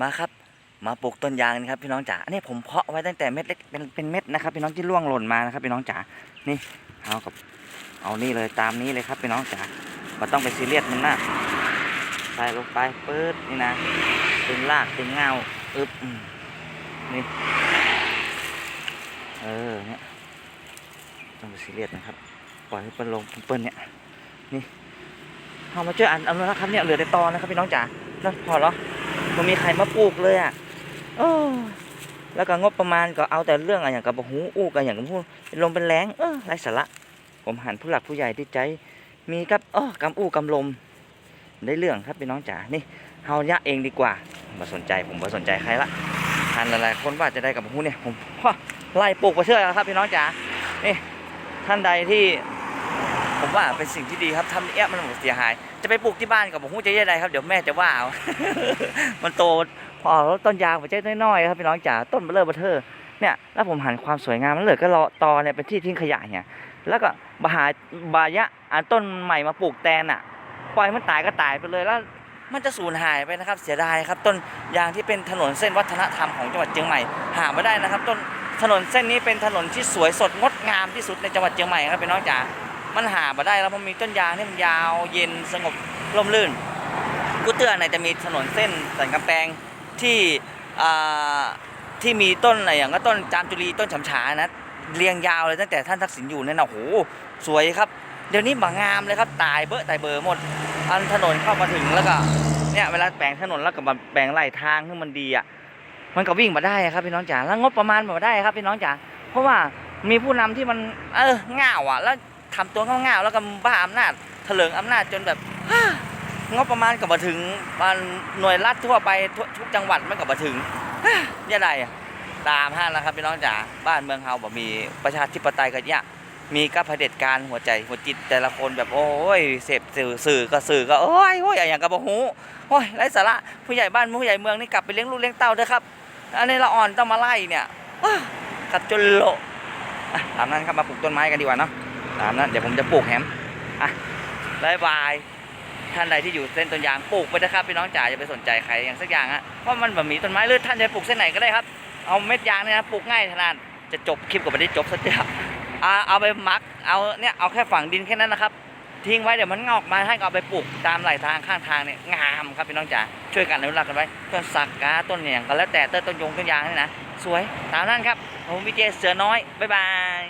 มาครับ มาปลูกต้นยางนะครับพี่น้องจ๋าอันนี้ผมเพาะไว้ตั้งแต่เม็ดเล็กเป็นเป็นเม็ดนะครับพี่น้องที่ร่วงหล่นมานะครับพี่น้องจ๋านี่เอากับเอานี่เลยตามนี้เลยครับพี่น้องจ๋าไม่ต้องไปซีเรียสมันนะใส่ลงไปปื๊ดนี่นะเป็นรากเป็นเงาอึบอืมนี่เออเนี่ยต้องไปซีเรียสนะครับปล่อยให้เปิ้ลลงเปิ้ลเนี่ยนี่เอามาช่วยอันอนุรักษ์ครับเนี่ยเหลือแต่ตอนะครับพี่น้องจ๋าแล้วพอแล้ว มันมีใครมาปลูกเลยอะโอ้แล้วก็งบประมาณก็เอาแต่เรื่องอะไรอย่างกับหูอู้กันอย่างกับพูดลมเป็นแรงเออไรสาระ ผมหันผู้หลักผู้ใหญ่ที่ใจ มีกับอ้อกำอู้กำลม ได้เรื่องครับพี่น้องจ๋านี่เฮายะเองดีกว่ามาสนใจผมมาสนใจใครละทันหลายๆคนว่าจะได้กับหูเนี่ยผมไล่ปลูกไปเชื่อแล้วครับพี่น้องจ๋านี่ท่านใดที่ ผมว่าเป็นสิ่งที่ดีครับทำเอี้ยมันหมดเสียหาย จะไปปลูกที่บ้านกับผมจะยังไงครับเดี๋ยวแม่จะว่าเอามันโตพอแล้วต้นยางผมจะน้อยๆครับพี่น้องจ๋าต้นเบลเลอร์เบอเทอร์เนี่ยแล้วผมหันความสวยงามมันเหลือก็รอตอเนี่ยเป็นที่ทิ้งขยะเนี่ยแล้วก็บาหาบายะอันต้นใหม่มาปลูกแตนอะ ปล่อยมันตายก็ตายไปเลยแล้วมันจะสูญหายไปนะครับ เสียดายครับ ต้นยางที่เป็นถนนเส้นวัฒนธรรมของจังหวัดเชียงใหม่หาไม่ได้นะครับ ต้นถนนเส้นนี้เป็นถนนที่สวยสดงดงามที่สุดในจังหวัดเชียงใหม่ครับพี่น้องจ๋า มันหามาได้แล้วเพราะมีต้นยางที่มันยาวเย็นสงบร่มรื่นกูเตือนไหนจะมีถนนเส้นสันกำแพงที่ที่มีต้นอะไรอย่างก็ต้นจามจุรีต้นฉำฉานะเรียงยาวเลยตั้งแต่ท่านทักษิณอยู่นั่นนะโหสวยครับ เดี๋ยวนี้บางงามเลยครับตายเบอะตายเบอร์หมด อันถนนเข้ามาถึงแล้วก็เนี่ยเวลาแปลงถนนแล้วก็มาแปลงไหลทางให้มันดีอะมันก็วิ่งมาได้ครับพี่น้องจ๋าแล้วงบประมาณมาได้ครับพี่น้องจ๋าเพราะว่ามีผู้นำที่มันเออง่าวอะแล้ว ทำตัวง่าวๆแล้วก็บ้าอำนาจเถลิงอำนาจจนแบบงบประมาณก็มาถึงมันหน่วยรัฐทั่วไปทุกทุกจังหวัดไมันก็มาถึงยังไงอะตามห้านะครับพี่น้องจ๋าบ้านเมืองเฮาบ่มีประชาธิปไตยกันเนี่ยมีกับเผด็จการหัวใจหัวจิตแต่ละคนแบบโอ้ยเสพสื่อสื่อก็สื่อก็โอ้ยโอ้ยอย่างกับบ่ฮู้โอ้ยไร้สาระผู้ใหญ่บ้านผู้ใหญ่เมืองนี่กลับไปเลี้ยงลูกเลี้ยงเต้าเถอะครับอันนี้ละอ่อนต้องมาไล่เนี่ยกัดจนโลตามนั้นครับมาปลูกต้นไม้กันดีกว่าเนาะ ตามนั้นเดี๋ยวผมจะปลูกแฮมอะบายบายท่านใดที่อยู่เส้นต้นยางปลูกไปนะครับพี่น้องจ๋าอย่าไปสนใจใครอย่างสักอย่างฮะเพราะมันแบบมีต้นไม้หรือท่านจะปลูกเส้นไหนก็ได้ครับเอาเม็ดยางเนี่ยนะปลูกง่ายขนาดจะจบคลิปก็ไม่ได้จบสักทีเอาเอาไปมักเอาเนี่ยเอาแค่ฝังดินแค่นั้นนะครับทิ้งไว้เดี๋ยวมันงอกมาให้ก็เอาไปปลูกตามไหลทางข้างทางเนี่ยงามครับพี่น้องจ๋าช่วยกันอนุรักษ์กันไว้ต้นสักกาต้นเนี่ยก็แล้วแต่ต้นต้นยงต้นยางนี่นะสวยตามนั้นครับผมวิเจเสือน้อยบ๊ายบาย